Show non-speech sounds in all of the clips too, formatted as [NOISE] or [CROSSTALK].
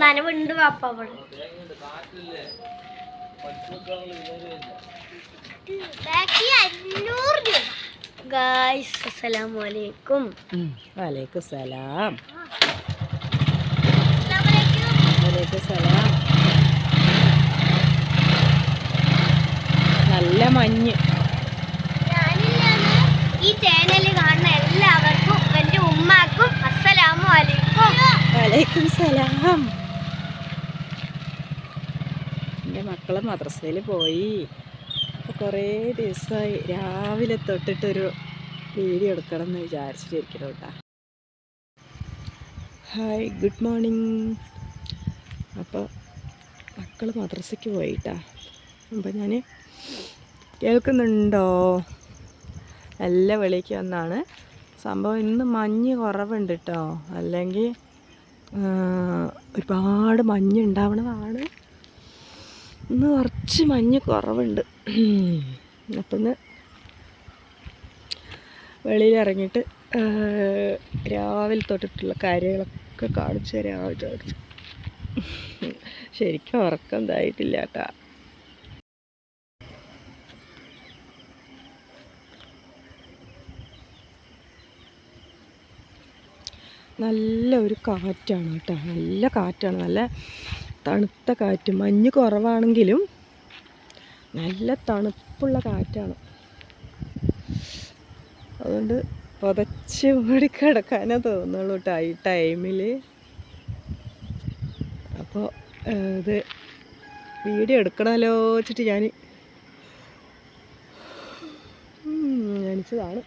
നനവുണ്ട് പാപ്പ അവിടെ. ഗായ്സ് അസ്സലാമു അലൈക്കും. വലൈക്കും സലാം വലൈക്കും സലാം നല്ല മഞ്ഞ് ഞാനില്ലാന്ന് ഈ ചാനൽ കാണുന്ന എല്ലാവർക്കും എന്റെ ഉമ്മാക്കും അസ്സലാമു അലൈക്കും വലൈക്കും സലാം എന്റെ മക്കളെ മദ്രസയിൽ പോയി. അപ്പോൾ കുറേ ദിവസമായി രാവിലെ തൊട്ടിട്ടൊരു വീഡിയോ എടുക്കണം എന്ന് വിചാരിച്ചിട്ടിരിക്കണം കേട്ടോ. ഹായ് ഗുഡ് മോർണിംഗ് അപ്പോൾ മക്കൾ മദ്രസയ്ക്ക് പോയിട്ടാ. അപ്പോൾ ഞാൻ കേൾക്കുന്നുണ്ടോ? നല്ല വെളിക്ക് വന്നാണ്. സംഭവം ഇന്ന് മഞ്ഞ് കുറവുണ്ട് കേട്ടോ അല്ലെങ്കിൽ ഒരുപാട് മഞ്ഞ് ഉണ്ടാവണതാണ് ഇന്ന് കുറച്ച് മഞ്ഞ് കുറവുണ്ട്. അപ്പം ഇന്ന് വെളിയിൽ ഇറങ്ങിയിട്ട് രാവിലെ തൊട്ടിട്ടുള്ള കാര്യങ്ങളൊക്കെ കാണിച്ചു തരാൻ വിചാരിച്ചു. ശരിക്കും ഉറക്കം ഇതായിട്ടില്ല കേട്ടാ. നല്ല ഒരു കാറ്റാണ് കേട്ടോ. നല്ല കാറ്റാണ്. നല്ല തണുത്ത കാറ്റ് മഞ്ഞ് കുറവാണെങ്കിലും നല്ല തണുപ്പുള്ള കാറ്റാണ്. അതുകൊണ്ട് പുതച്ച് മൂടി കിടക്കാനേ തോന്നുള്ളൂ കേട്ടോ ഈ ടൈമിൽ അപ്പോൾ ഇത് വീഡിയോ എടുക്കണമല്ലോ വെച്ചിട്ട് ഞാൻ ഞാനിച്ചതാണ്.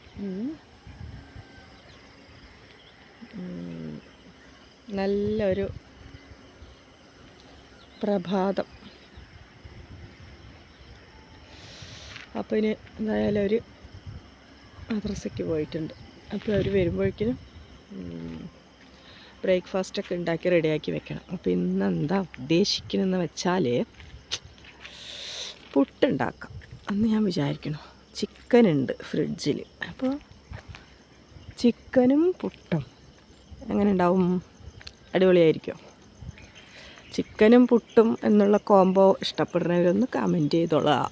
നല്ലൊരു പ്രഭാതം അപ്പോൾ ഇനി എന്തായാലും അവർ മദ്രസയ്ക്ക് പോയിട്ടുണ്ട്. അപ്പോൾ അവർ വരുമ്പോഴേക്കിനും ബ്രേക്ക്ഫാസ്റ്റൊക്കെ ഉണ്ടാക്കി റെഡിയാക്കി വെക്കണം. അപ്പോൾ ഇന്ന് എന്താ ഉദ്ദേശിക്കണമെന്ന് വെച്ചാൽ പുട്ടുണ്ടാക്കാം. അന്ന് ഞാൻ വിചാരിക്കണം ചിക്കൻ ഉണ്ട് ഫ്രിഡ്ജിൽ അപ്പോൾ ചിക്കനും പുട്ടും. എങ്ങനെ ഉണ്ടാവും? അടിപൊളിയായിരിക്കും ചിക്കനും പുട്ടും എന്നുള്ള കോംബോ ഇഷ്ടപ്പെടുന്നവരൊന്ന് കമന്റ് ചെയ്തോളാം.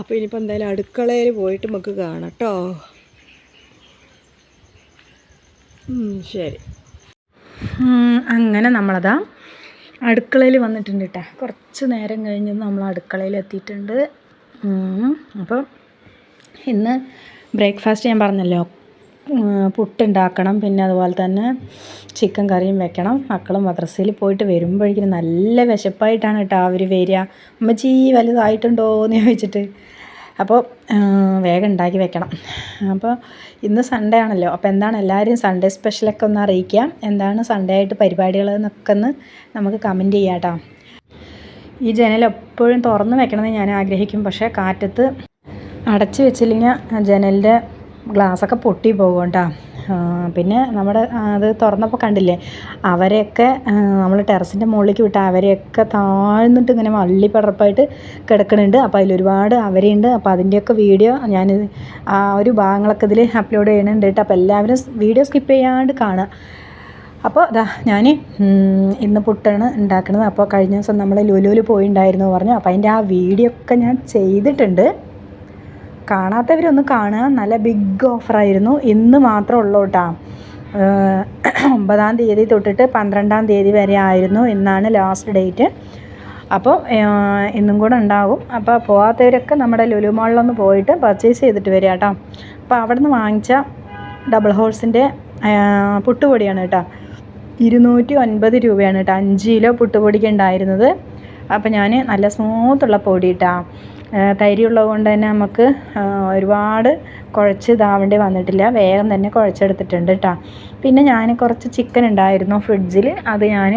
അപ്പോൾ ഇനിയിപ്പോൾ എന്തായാലും അടുക്കളയിൽ പോയിട്ട് നമുക്ക് കാണാം കേട്ടോ ശരി. അങ്ങനെ നമ്മളതാ അടുക്കളയിൽ വന്നിട്ടുണ്ട് കേട്ടോ കുറച്ച് നേരം കഴിഞ്ഞ് നമ്മൾ അടുക്കളയിൽ എത്തിയിട്ടുണ്ട്. അപ്പം ഇന്ന് ബ്രേക്ക്ഫാസ്റ്റ് ഞാൻ പറഞ്ഞല്ലോ. പുട്ടുണ്ടാക്കണം. പിന്നെ അതുപോലെ തന്നെ ചിക്കൻ കറിയും വെക്കണം. മക്കൾ മദ്രസയിൽ പോയിട്ട് വരുമ്പോഴേക്കും നല്ല വിശപ്പായിട്ടാണ് കേട്ടോ അവർ വരിക. അമ്മച്ചി വലുതായിട്ടുണ്ടോ എന്ന് ചോദിച്ചിട്ട്. അപ്പോൾ വേഗം ഉണ്ടാക്കി വെക്കണം. അപ്പോൾ ഇന്ന് സൺഡേ ആണല്ലോ. അപ്പോൾ എന്താണ് എല്ലാവരും സൺഡേ സ്പെഷ്യലൊക്കെ ഒന്ന് അറിയിക്കുക. എന്താണ് സൺഡേ ആയിട്ട് പരിപാടികൾ എന്നൊക്കെ ഒന്ന് നമുക്ക് കമന്റ് ചെയ്യാം കേട്ടോ. ഈ ജനൽ എപ്പോഴും തുറന്ന് വെക്കണമെന്ന് ഞാൻ ആഗ്രഹിക്കും. പക്ഷേ കാറ്റത്ത് അടച്ചു വെച്ചില്ലെങ്കിൽ ജനലിന്റെ ഗ്ലാസ്സൊക്കെ പൊട്ടി പോകും കേട്ടോ പിന്നെ നമ്മുടെ അത് തുറന്നപ്പോൾ കണ്ടില്ലേ? അവരെയൊക്കെ നമ്മൾ ടെറസിന്റെ മുകളിലേക്ക് വിട്ട അവരെയൊക്കെ താഴ്ന്നിട്ട് ഇങ്ങനെ വള്ളിപ്പടർപ്പായിട്ട് കിടക്കുന്നുണ്ട് അപ്പോൾ അതിലൊരുപാട് അവരെയുണ്ട്. അപ്പോൾ അതിന്റെയൊക്കെ വീഡിയോ ഞാൻ ആ ഒരു ഭാഗങ്ങളൊക്കെ ഇതിൽ അപ്ലോഡ് ചെയ്യണുണ്ട് കേട്ടോ. അപ്പോൾ എല്ലാവരും വീഡിയോ സ്കിപ്പ് ചെയ്യാണ്ട് കാണുക. അപ്പോൾ അതാ ഞാൻ ഇന്ന് പുട്ടാണ് ഉണ്ടാക്കുന്നത് അപ്പോൾ കഴിഞ്ഞ ദിവസം നമ്മൾ ലുലുവിൽ പോയിണ്ടായിരുന്നു പറഞ്ഞു. അപ്പോൾ അതിന്റെ ആ വീഡിയോ ഒക്കെ ഞാൻ ചെയ്തിട്ടുണ്ട്. കാണാത്തവരൊന്ന് കാണുക. നല്ല ബിഗ് ഓഫറായിരുന്നു ഇന്ന് മാത്രം ഉള്ളൂ കേട്ടോ ഒമ്പതാം തീയതി തൊട്ടിട്ട് പന്ത്രണ്ടാം തീയതി വരെ ആയിരുന്നു. ഇന്നാണ് ലാസ്റ്റ് ഡേറ്റ് അപ്പോൾ ഇന്നും കൂടെ ഉണ്ടാകും അപ്പോൾ പോകാത്തവരൊക്കെ നമ്മുടെ ലുലു മാളിലൊന്ന് പോയിട്ട് പർച്ചേസ് ചെയ്തിട്ട് വരിക കേട്ടോ അപ്പോൾ അവിടെ നിന്ന് വാങ്ങിച്ച ഡബിൾ ഹോൾസിന്റെ പുട്ടുപൊടിയാണ് കേട്ടോ ഇരുന്നൂറ്റി ഒൻപത് രൂപയാണ് കേട്ടോ അഞ്ച് കിലോ പുട്ടുപൊടിക്ക് ഉണ്ടായിരുന്നത്. അപ്പോൾ ഞാൻ നല്ല സ്മൂത്തുള്ള പൊടി ഇട്ടാ തൈര് ഉള്ളത് കൊണ്ട് തന്നെ നമുക്ക് ഒരുപാട് കുഴച്ച് ഇതാവേണ്ടി വന്നിട്ടില്ല. വേഗം തന്നെ കുഴച്ചെടുത്തിട്ടുണ്ട് കേട്ടോ പിന്നെ ഞാൻ കുറച്ച് ചിക്കൻ ഉണ്ടായിരുന്നു ഫ്രിഡ്ജിൽ അത് ഞാൻ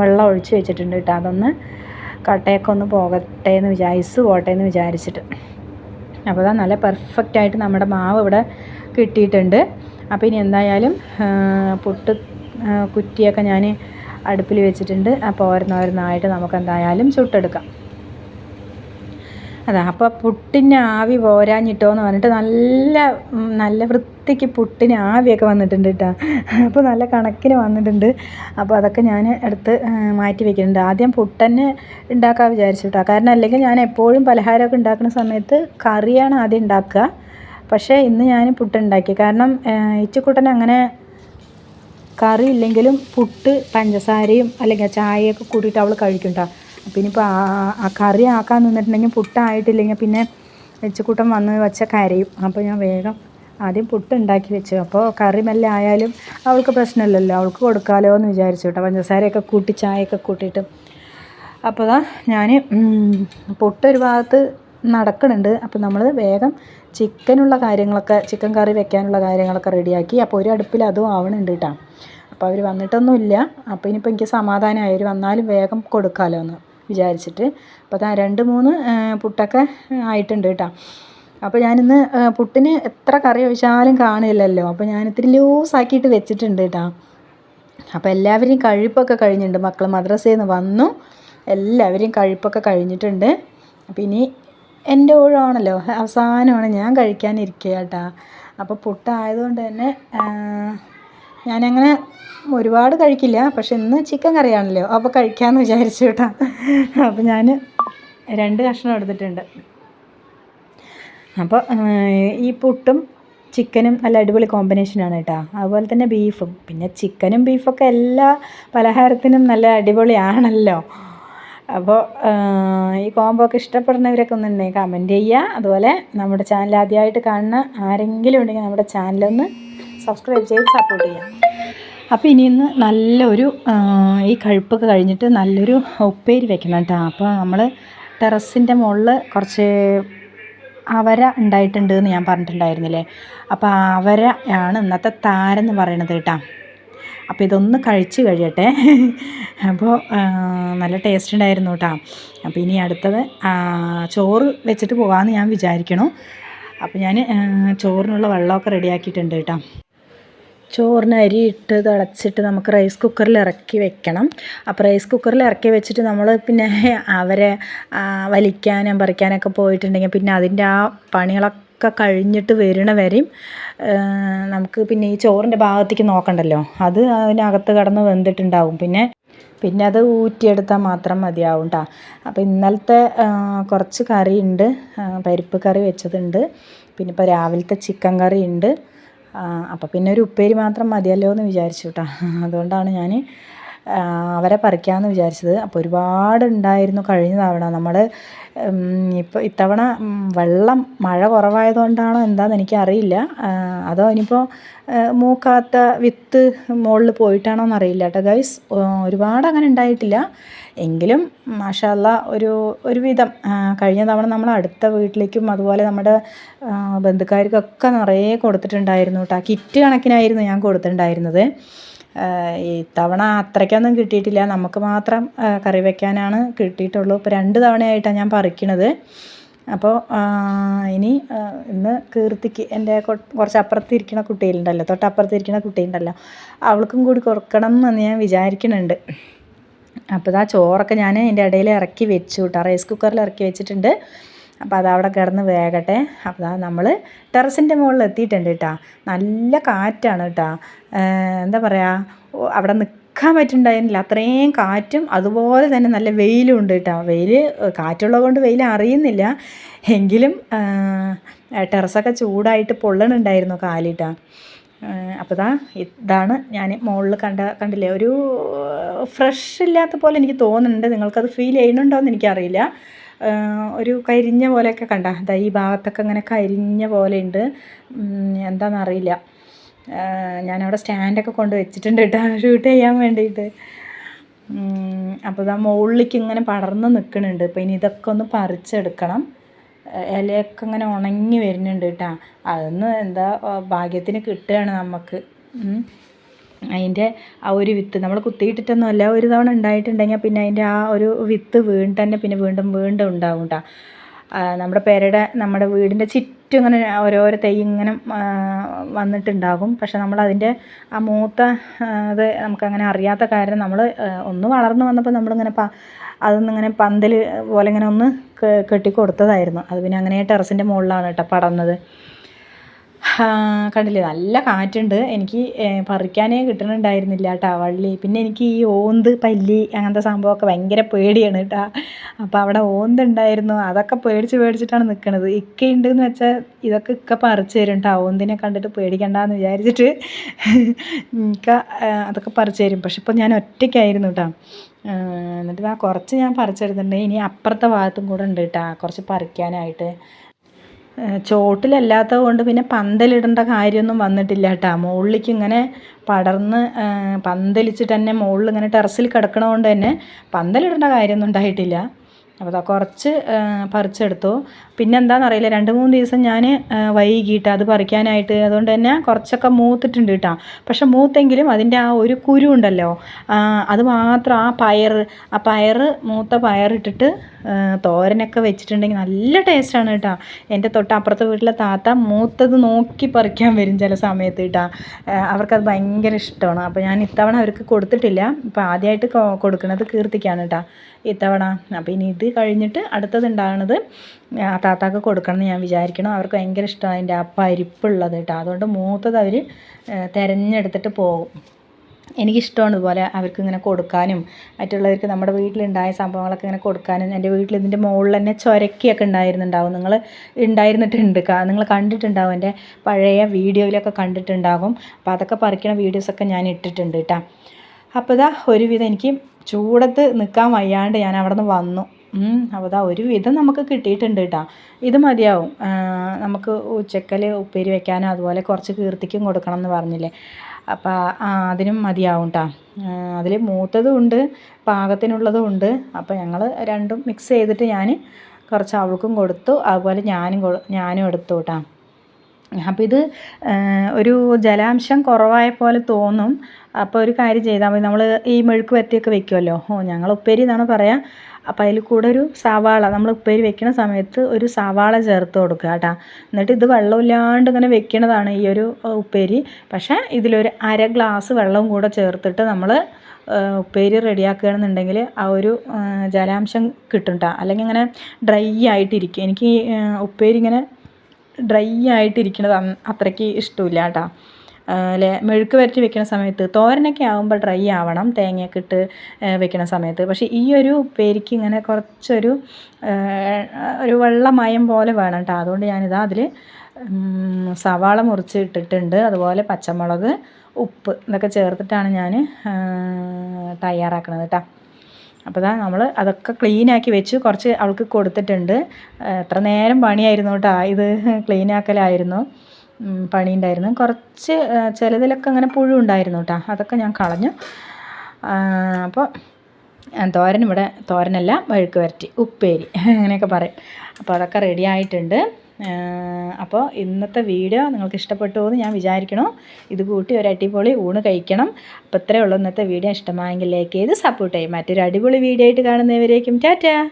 വെള്ളം ഒഴിച്ച് വെച്ചിട്ടുണ്ട് കേട്ടോ അതൊന്ന് കട്ടയൊക്കെ ഒന്ന് പോകട്ടെ എന്ന് വിചാരിച്ച് പോകട്ടെ എന്ന് വിചാരിച്ചിട്ട്. അപ്പോൾ അതാ നല്ല പെർഫെക്റ്റായിട്ട് നമ്മുടെ മാവ് ഇവിടെ കിട്ടിയിട്ടുണ്ട്. അപ്പോൾ ഇനി എന്തായാലും പുട്ട് കുറ്റിയൊക്കെ ഞാൻ അടുപ്പിൽ വെച്ചിട്ടുണ്ട്. അപ്പോൾ ഓരോന്നോരോന്നായിട്ട് നമുക്ക് എന്തായാലും ചുട്ടെടുക്കാം. അതാ അപ്പോൾ പുട്ടിന് ആവി പോരാഞ്ഞിട്ടോ എന്ന് പറഞ്ഞിട്ട് നല്ല നല്ല വൃത്തിക്ക് പുട്ടിന് ആവിയൊക്കെ വന്നിട്ടുണ്ട് കേട്ടോ അപ്പോൾ നല്ല കണക്കിന് വന്നിട്ടുണ്ട്. അപ്പോൾ അതൊക്കെ ഞാൻ എടുത്ത് മാറ്റി വെക്കുന്നുണ്ട്. ആദ്യം പുട്ടന്നെ ഉണ്ടാക്കാൻ വിചാരിച്ചു കേട്ടോ കാരണം അല്ലെങ്കിൽ ഞാൻ എപ്പോഴും പലഹാരമൊക്കെ ഉണ്ടാക്കുന്ന സമയത്ത് കറിയാണ് ആദ്യം ഉണ്ടാക്കുക. പക്ഷേ ഇന്ന് ഞാൻ പുട്ടുണ്ടാക്കി. കാരണം ഇച്ചിക്കുട്ടൻ അങ്ങനെ കറി ഇല്ലെങ്കിലും പുട്ട് പഞ്ചസാരയും അല്ലെങ്കിൽ ചായയൊക്കെ കൂട്ടിയിട്ട് അവൾ കഴിക്കും കേട്ടോ അപ്പം ഇപ്പോൾ കറി ആക്കാൻ നിന്നിട്ടുണ്ടെങ്കിൽ പുട്ടായിട്ടില്ലെങ്കിൽ പിന്നെ വെച്ചുകൂട്ടം വന്ന് വെച്ച കരയും. അപ്പോൾ ഞാൻ വേഗം ആദ്യം പുട്ട് ഉണ്ടാക്കി വെച്ചു. അപ്പോൾ കറി മെല്ലെ ആയാലും അവൾക്ക് പ്രശ്നമില്ലല്ലോ. അവൾക്ക് കൊടുക്കാമല്ലോ എന്ന് വിചാരിച്ചു കേട്ടോ. പഞ്ചസാരയൊക്കെ കൂട്ടി ചായയൊക്കെ കൂട്ടിയിട്ട്. അപ്പോൾ ദാ ഞാൻ പുട്ട് ഒരു ഭാഗത്ത് നടക്കുന്നുണ്ട് അപ്പോൾ നമ്മൾ വേഗം ചിക്കനുള്ള കാര്യങ്ങളൊക്കെ ചിക്കൻ കറി വെക്കാനുള്ള കാര്യങ്ങളൊക്കെ റെഡിയാക്കി. അപ്പോൾ ഒരു അടുപ്പിൽ അതും ആവണുണ്ട് കേട്ടോ. അപ്പോൾ അവർ വന്നിട്ടൊന്നുമില്ല. അപ്പോൾ ഇനിയിപ്പോൾ എനിക്ക് സമാധാനമായി. അവർ വന്നാലും വേഗം കൊടുക്കാമല്ലോ എന്ന്. വിചാരിച്ചിട്ട്. അപ്പോൾ രണ്ട് മൂന്ന് പുട്ടൊക്കെ ആയിട്ടുണ്ട് കേട്ടോ. അപ്പോൾ ഞാനിന്ന് പുട്ടിന് എത്ര കറി ഒഴിച്ചാലും കാണില്ലല്ലോ. അപ്പോൾ ഞാൻ ഇത്തിരി ലൂസാക്കിയിട്ട് വെച്ചിട്ടുണ്ട് കേട്ടോ. അപ്പോൾ എല്ലാവരെയും കഴിപ്പൊക്കെ കഴിഞ്ഞിട്ടുണ്ട്. മക്കൾ മദ്രസയിൽ നിന്ന് വന്നു. എല്ലാവരെയും കഴിപ്പൊക്കെ കഴിഞ്ഞിട്ടുണ്ട്. അപ്പോൾ ഇനി എന്റെ ഊഴമാണല്ലോ. അവസാനമാണ് ഞാൻ കഴിക്കാനിരിക്കുക കേട്ടോ അപ്പോൾ പുട്ടായതുകൊണ്ട് തന്നെ ഞാനങ്ങനെ ഒരുപാട് കഴിക്കില്ല പക്ഷെ ഇന്ന് ചിക്കൻ കറിയാണല്ലോ അപ്പോൾ കഴിക്കാമെന്ന് വിചാരിച്ചു കേട്ടോ. അപ്പോൾ ഞാൻ രണ്ട് കഷ്ണം എടുത്തിട്ടുണ്ട്. അപ്പോൾ ഈ പുട്ടും ചിക്കനും നല്ല അടിപൊളി കോമ്പിനേഷനാണ് കേട്ടോ. അതുപോലെ തന്നെ ബീഫും പിന്നെ ചിക്കനും ബീഫൊക്കെ എല്ലാ പലഹാരത്തിനും നല്ല അടിപൊളിയാണല്ലോ. അപ്പോൾ ഈ കോംബോ ഒക്കെ ഇഷ്ടപ്പെടുന്നവരൊക്കെ ഒന്നുണ്ടെങ്കിൽ കമന്റ് ചെയ്യുക അതുപോലെ നമ്മുടെ ചാനൽ ആദ്യമായിട്ട് കാണുന്ന ആരെങ്കിലും ഉണ്ടെങ്കിൽ നമ്മുടെ ചാനലൊന്ന് സബ്സ്ക്രൈബ് ചെയ്ത് സപ്പോർട്ട് ചെയ്യാം. അപ്പോൾ ഇനി ഇന്ന് നല്ലൊരു ഈ കഴുപ്പൊക്കെ കഴിഞ്ഞിട്ട് നല്ലൊരു ഉപ്പേരി വെക്കണം കേട്ടോ അപ്പോൾ നമ്മൾ ടെറസിന്റെ മുകളിൽ കുറച്ച് അവര ഉണ്ടായിട്ടുണ്ട് എന്ന് ഞാൻ പറഞ്ഞിട്ടുണ്ടായിരുന്നില്ലേ? അപ്പോൾ അവര ആണ് ഇന്നത്തെ താരെന്ന് പറയണത് കേട്ടോ അപ്പോൾ ഇതൊന്ന് കഴിച്ച് കഴിയട്ടെ. അപ്പോൾ നല്ല ടേസ്റ്റ് ഉണ്ടായിരുന്നു കേട്ടോ അപ്പോൾ ഇനി അടുത്തത് ചോറ് വെച്ചിട്ട് പോകാമെന്ന് ഞാൻ വിചാരിക്കണു. അപ്പോൾ ഞാൻ ചോറിനുള്ള വെള്ളമൊക്കെ റെഡിയാക്കിയിട്ടുണ്ട് കേട്ടോ ചോറിന് അരി ഇട്ട് തിളച്ചിട്ട് നമുക്ക് റൈസ് കുക്കറിൽ ഇറക്കി വെക്കണം. അപ്പോൾ റൈസ് കുക്കറിൽ ഇറക്കി വെച്ചിട്ട് നമ്മൾ പിന്നെ അവരെ വലിക്കാനും പറിക്കാനൊക്കെ പോയിട്ടുണ്ടെങ്കിൽ പിന്നെ അതിന്റെ ആ പണികളൊക്കെ കഴിഞ്ഞിട്ട് വരണ വരെയും നമുക്ക് പിന്നെ ഈ ചോറിന്റെ ഭാഗത്തേക്ക് നോക്കണ്ടല്ലോ. അത് അതിനകത്ത് കടന്ന് വെന്തിട്ടുണ്ടാവും. പിന്നെ പിന്നെ അത് ഊറ്റിയെടുത്താൽ മാത്രം മതിയാവും കേട്ടോ അപ്പോൾ ഇന്നലത്തെ കുറച്ച് കറിയുണ്ട്. പരിപ്പ് കറി വെച്ചതുണ്ട്. പിന്നെ ഇപ്പോൾ രാവിലത്തെ ചിക്കൻ കറി ഉണ്ട് അപ്പോൾ പിന്നെ ഒരു ഉപ്പേരി മാത്രം മതിയല്ലോ എന്ന് വിചാരിച്ചു കേട്ടോ [LAUGHS] അതുകൊണ്ടാണ് ഞാൻ അവരെ പറിക്കാമെന്ന് വിചാരിച്ചത്. അപ്പോൾ ഒരുപാട് ഉണ്ടായിരുന്നു കഴിഞ്ഞ തവണ. നമ്മൾ ഇപ്പോൾ ഇത്തവണ വെള്ളം മഴ കുറവായതുകൊണ്ടാണോ എന്താണെന്ന് എനിക്കറിയില്ല. അതോ ഇനിയിപ്പോൾ മൂക്കാത്ത വിത്ത് മുകളിൽ പോയിട്ടാണോ എന്നറിയില്ല കേട്ടോ. ഗൈസ് ഒരുപാട് അങ്ങനെ ഉണ്ടായിട്ടില്ല. എങ്കിലും മാഷല്ല ഒരു ഒരുവിധം കഴിഞ്ഞ തവണ നമ്മൾ അടുത്ത വീട്ടിലേക്കും അതുപോലെ നമ്മുടെ ബന്ധുക്കാർക്കൊക്കെ നിറയെ കൊടുത്തിട്ടുണ്ടായിരുന്നു കേട്ടോ. കിറ്റ് കണക്കിനായിരുന്നു ഞാൻ കൊടുത്തിട്ടുണ്ടായിരുന്നത്. ഇത്തവണ അത്രയ്ക്കൊന്നും കിട്ടിയിട്ടില്ല. നമുക്ക് മാത്രം കറി വയ്ക്കാനാണ് കിട്ടിയിട്ടുള്ളൂ. ഇപ്പോൾ രണ്ട് തവണയായിട്ടാണ് ഞാൻ പറിക്കണത്. അപ്പോൾ ഇനി ഇന്ന് കീർത്തിക്ക് എന്റെ കുറച്ച് അപ്പുറത്തിരിക്കുന്ന കുട്ടിയിലുണ്ടല്ലോ തൊട്ടപ്പുറത്തിരിക്കുന്ന കുട്ടിയുണ്ടല്ലോ അവൾക്കും കൂടി കൊടുക്കണം എന്ന് ഞാൻ വിചാരിക്കുന്നുണ്ട്. അപ്പോൾ ആ ചോറൊക്കെ ഞാൻ എന്റെ ഇടയിൽ ഇറക്കി വെച്ചു കേട്ടോ. റൈസ് കുക്കറിൽ ഇറക്കി വെച്ചിട്ടുണ്ട്. അപ്പോൾ അതവിടെ കിടന്ന് വേകട്ടെ. അപ്പോൾ നമ്മൾ ടെറസിന്റെ മുകളിൽ എത്തിയിട്ടുണ്ട് കേട്ടോ നല്ല കാറ്റാണ് കേട്ടോ എന്താ പറയുക അവിടെ നിൽക്കാൻ പറ്റുന്നുണ്ടായിരുന്നില്ല അത്രയും കാറ്റും അതുപോലെ തന്നെ നല്ല വെയിലും ഉണ്ട് കേട്ടോ വെയിൽ കാറ്റുള്ളത് കൊണ്ട് വെയിൽ അറിയുന്നില്ല. എങ്കിലും ടെറസൊക്കെ ചൂടായിട്ട് പൊള്ളണുണ്ടായിരുന്നു കാലിട്ടാ അപ്പോൾ ഇതാ ഇതാണ് ഞാൻ മുകളിൽ കണ്ട കണ്ടില്ലേ? ഒരു ഫ്രഷ് ഇല്ലാത്ത പോലെ എനിക്ക് തോന്നുന്നുണ്ട്. നിങ്ങൾക്കത് ഫീൽ ചെയ്യുന്നുണ്ടോ എന്ന് എനിക്കറിയില്ല. ഒരു കരിഞ്ഞ പോലെയൊക്കെ കണ്ട. ദാ ഈ ഭാഗത്തൊക്കെ ഇങ്ങനെ കരിഞ്ഞ പോലെ ഉണ്ട് എന്താണെന്നറിയില്ല ആ, ഞാനവിടെ സ്റ്റാൻഡൊക്കെ കൊണ്ട് വെച്ചിട്ടുണ്ട് കേട്ടോ. ഷൂട്ട് ചെയ്യാൻ വേണ്ടിയിട്ട്. അപ്പോൾ ഇതാ മുകളിലേക്ക് ഇങ്ങനെ പടർന്ന് നിൽക്കുന്നുണ്ട് അപ്പോൾ ഇനി ഇതൊക്കെ ഒന്ന് പറിച്ചെടുക്കണം. ഇലയൊക്കെ ഇങ്ങനെ ഉണങ്ങി വരുന്നുണ്ട് കേട്ടോ. അതൊന്ന് എന്താ ഭാഗ്യത്തിന് കിട്ടുകയാണ് നമുക്ക്. അതിന്റെ ആ ഒരു വിത്ത് നമ്മൾ കുത്തിയിട്ടിട്ടൊന്നുമല്ല ഒരു തവണ ഉണ്ടായിട്ടുണ്ടെങ്കിൽ പിന്നെ അതിന്റെ ആ ഒരു വിത്ത് വീണ്ടും തന്നെ പിന്നെ വീണ്ടും വീണ്ടും ഉണ്ടാവും കേട്ടോ നമ്മുടെ പേരുടെ നമ്മുടെ വീടിന്റെ ചുറ്റും ഇങ്ങനെ ഓരോരോ തൈ ഇങ്ങനെ വന്നിട്ടുണ്ടാകും. പക്ഷെ നമ്മൾ അതിന്റെ ആ മൂത്ത അത് നമുക്കങ്ങനെ അറിയാത്ത കാരണം നമ്മൾ ഒന്ന് വളർന്നു വന്നപ്പോൾ നമ്മളിങ്ങനെ പ അതൊന്നിങ്ങനെ പന്തൽ പോലെ ഇങ്ങനെ ഒന്ന് കെട്ടി കൊടുത്തതായിരുന്നു അത് പിന്നെ അങ്ങനെ ടെറസിന്റെ മുകളിലാണ് കേട്ടോ പടർന്നത്. കണ്ടില്ലേ? നല്ല കാറ്റുണ്ട്. എനിക്ക് പറിക്കാനേ കിട്ടണുണ്ടായിരുന്നില്ല കേട്ടോ വള്ളി. പിന്നെ എനിക്ക് ഈ ഓന്ത് പല്ലി അങ്ങനത്തെ സംഭവമൊക്കെ ഭയങ്കര പേടിയാണ് കേട്ടോ അപ്പോൾ അവിടെ ഓന്ത് ഉണ്ടായിരുന്നു അതൊക്കെ പേടിച്ച് പേടിച്ചിട്ടാണ് നിൽക്കണത് ഇക്ക ഉണ്ടെന്ന് വെച്ചാൽ ഇതൊക്കെ ഇക്ക പറിച്ച് തരും കേട്ടോ ഓന്തിനെ കണ്ടിട്ട് പേടിക്കണ്ടെന്ന് വിചാരിച്ചിട്ട് [LAUGHS] ഇക്ക അതൊക്കെ പറിച്ച് തരും. പക്ഷെ ഇപ്പോൾ ഞാൻ ഒറ്റയ്ക്കായിരുന്നു കേട്ടോ എന്നിട്ട് ആ കുറച്ച് ഞാൻ പറിച്ചെടുത്തിട്ടുണ്ട്. ഇനി അപ്പുറത്തെ ഭാഗത്തും കൂടെ ഉണ്ട് കേട്ടോ കുറച്ച് പറിക്കാനായിട്ട്. ചോട്ടിലല്ലാത്തത് കൊണ്ട് പിന്നെ പന്തലിടേണ്ട കാര്യമൊന്നും വന്നിട്ടില്ല കേട്ടോ. മുകളിലേക്ക് ഇങ്ങനെ പടർന്ന് പന്തലിച്ചിട്ട് തന്നെ മുകളിൽ ഇങ്ങനെ ടെറസിൽ കിടക്കണതുകൊണ്ട് തന്നെ പന്തലിടേണ്ട കാര്യമൊന്നും ഉണ്ടായിട്ടില്ല. അപ്പോൾ അതാ കുറച്ച് പറിച്ചെടുത്തു. പിന്നെ എന്താണെന്നറിയില്ല രണ്ട് മൂന്ന് ദിവസം ഞാൻ വൈകിട്ട് അത് പറിക്കാനായിട്ട് അതുകൊണ്ട് തന്നെ കുറച്ചൊക്കെ മൂത്തിട്ടുണ്ട് കേട്ടോ. പക്ഷെ മൂത്തെങ്കിലും അതിന്റെ ആ ഒരു കുരു ഉണ്ടല്ലോ അത് മാത്രം ആ പയർ ആ പയർ മൂത്ത പയറിട്ടിട്ട് തോരനൊക്കെ വെച്ചിട്ടുണ്ടെങ്കിൽ നല്ല ടേസ്റ്റാണ് കേട്ടോ. എന്റെ തൊട്ടപ്പുറത്തെ വീട്ടിലെ താത്ത മൂത്തത് നോക്കി പറിക്കാൻ വരും ചില സമയത്ത് കേട്ടോ. അവർക്കത് ഭയങ്കര ഇഷ്ടമാണ്. അപ്പോൾ ഞാൻ ഇത്തവണ അവർക്ക് കൊടുത്തിട്ടില്ല. ഇപ്പോൾ ആദ്യമായിട്ട് കൊടുക്കുന്നത് കീർത്തിക്കാണ് കേട്ടോ. ഇത്തവണ. അപ്പോൾ ഇനി ഇത് കഴിഞ്ഞിട്ട് അടുത്തത് ഉണ്ടാകുന്നത് ആ താത്താക്ക് കൊടുക്കണം എന്ന് ഞാൻ വിചാരിക്കണം. അവർക്ക് ഭയങ്കര ഇഷ്ടമാണ് അതിന്റെ ആ പരിപ്പുള്ളത് കേട്ടോ. അതുകൊണ്ട് മൂത്തത് അവർ തിരഞ്ഞെടുത്തിട്ട് പോകും. എനിക്കിഷ്ടമാണ് ഇതുപോലെ അവർക്ക് ഇങ്ങനെ കൊടുക്കാനും മറ്റുള്ളവർക്ക് നമ്മുടെ വീട്ടിലുണ്ടായ സംഭവങ്ങളൊക്കെ ഇങ്ങനെ കൊടുക്കാനും എന്റെ വീട്ടിൽ ഇതിന്റെ മുകളിൽ തന്നെ ചൊരക്കിയൊക്കെ ഉണ്ടായിരുന്നുണ്ടാവും. നിങ്ങൾ ഉണ്ടായിരുന്നിട്ടുണ്ട് നിങ്ങൾ കണ്ടിട്ടുണ്ടാവും എന്റെ പഴയ വീഡിയോയിലൊക്കെ കണ്ടിട്ടുണ്ടാകും. അപ്പോൾ അതൊക്കെ പറിക്കണ വീഡിയോസൊക്കെ ഞാൻ ഇട്ടിട്ടുണ്ട് കേട്ടോ. അപ്പോൾ ഇതാ ഒരുവിധം എനിക്ക് ചൂടത്ത് നിൽക്കാൻ വയ്യാണ്ട് ഞാൻ അവിടെ നിന്ന് വന്നു. അപ്പോൾ ഒരു വിധം നമുക്ക് കിട്ടിയിട്ടുണ്ട് കേട്ടോ ഇത് മതിയാവും. നമുക്ക് ഉച്ചക്കൽ ഉപ്പേരി വെക്കാനും അതുപോലെ കുറച്ച് കീർത്തിക്കും കൊടുക്കണം എന്ന് പറഞ്ഞില്ലേ. അപ്പോൾ അതിനും മതിയാവും കേട്ടോ അതിൽ മൂത്തതും ഉണ്ട് പാകത്തിനുള്ളതും ഉണ്ട്. അപ്പോൾ ഞങ്ങൾ രണ്ടും മിക്സ് ചെയ്തിട്ട് ഞാൻ കുറച്ച് അവൾക്കും കൊടുത്തു. അതുപോലെ ഞാനും ഞാനും എടുത്തു കേട്ടോ അപ്പോൾ ഇത് ഒരു ജലാംശം കുറവായ പോലെ തോന്നും. അപ്പോൾ ഒരു കാര്യം ചെയ്താൽ മതി. നമ്മൾ ഈ മെഴുക്ക് വരട്ടിയൊക്കെ വെക്കുമല്ലോ ഓ ഞങ്ങൾ ഉപ്പേരി എന്നാണ് പറയുക അപ്പോൾ അതിൽ കൂടെ ഒരു സവാള നമ്മൾ ഉപ്പേരി വെക്കുന്ന സമയത്ത് ഒരു സവാള ചേർത്ത് കൊടുക്കുക കേട്ടോ. എന്നിട്ട് ഇത് വെള്ളമില്ലാണ്ട് ഇങ്ങനെ വെക്കണതാണ് ഈ ഒരു ഉപ്പേരി. പക്ഷേ ഇതിലൊരു അര ഗ്ലാസ് വെള്ളവും കൂടെ ചേർത്തിട്ട് നമ്മൾ ഉപ്പേരി റെഡിയാക്കുകയാണെന്നുണ്ടെങ്കിൽ ആ ഒരു ജലാംശം കിട്ടും കേട്ടോ. അല്ലെങ്കിൽ ഇങ്ങനെ ഡ്രൈ ആയിട്ടിരിക്കും. എനിക്ക് ഉപ്പേരി ഇങ്ങനെ ഡ്രൈ ആയിട്ടിരിക്കണത് അത്രയ്ക്ക് ഇഷ്ടമില്ല കേട്ടോ. അല്ലെ? മെഴുക്ക് വരട്ടി വെക്കുന്ന സമയത്ത് തോരനൊക്കെ ആകുമ്പോൾ ഡ്രൈ ആവണം തേങ്ങയൊക്കെ ഇട്ട് വെക്കുന്ന സമയത്ത്. പക്ഷേ ഈ ഒരു പേരിക്ക് ഇങ്ങനെ കുറച്ചൊരു ഒരു വെള്ളമയം പോലെ വേണം കേട്ടോ. അതുകൊണ്ട് ഞാനിതാ അതിൽ സവാള മുറിച്ച് ഇട്ടിട്ടുണ്ട്. അതുപോലെ പച്ചമുളക് ഉപ്പ് ഇതൊക്കെ ചേർത്തിട്ടാണ് ഞാൻ തയ്യാറാക്കുന്നത് കേട്ടോ. അപ്പോൾ ഇതാ നമ്മൾ അതൊക്കെ ക്ലീനാക്കി വെച്ച്. കുറച്ച് അവൾക്ക് കൊടുത്തിട്ടുണ്ട്. എത്ര നേരം പണിയായിരുന്നു കേട്ടോ ഇത് ക്ലീനാക്കലായിരുന്നു. പണി പണിയുണ്ടായിരുന്നു. കുറച്ച് ചിലതിലൊക്കെ അങ്ങനെ പുഴു ഉണ്ടായിരുന്നു കേട്ടോ അതൊക്കെ ഞാൻ കളഞ്ഞു. അപ്പോൾ തോരൻ ഇവിടെ തോരനല്ല വഴുക്ക് വരട്ടി. ഉപ്പേരി. [LAUGHS] അങ്ങനെയൊക്കെ പറയും. അപ്പോൾ അതൊക്കെ റെഡി ആയിട്ടുണ്ട്. അപ്പോൾ ഇന്നത്തെ വീഡിയോ നിങ്ങൾക്ക് ഇഷ്ടപ്പെട്ടു എന്ന് ഞാൻ വിചാരിക്കണു. ഇത് കൂട്ടി ഒരു അടിപൊളി ഊണ് കഴിക്കണം. അപ്പോൾ ഇത്രയേ ഉള്ളൂ ഇന്നത്തെ വീഡിയോ. ഇഷ്ടമായെങ്കിൽ ലൈക്ക് ചെയ്ത് സപ്പോർട്ട് ചെയ്യും. മറ്റൊരു അടിപൊളി വീഡിയോ ആയിട്ട് കാണുന്നവരേക്കും ടാറ്റാ.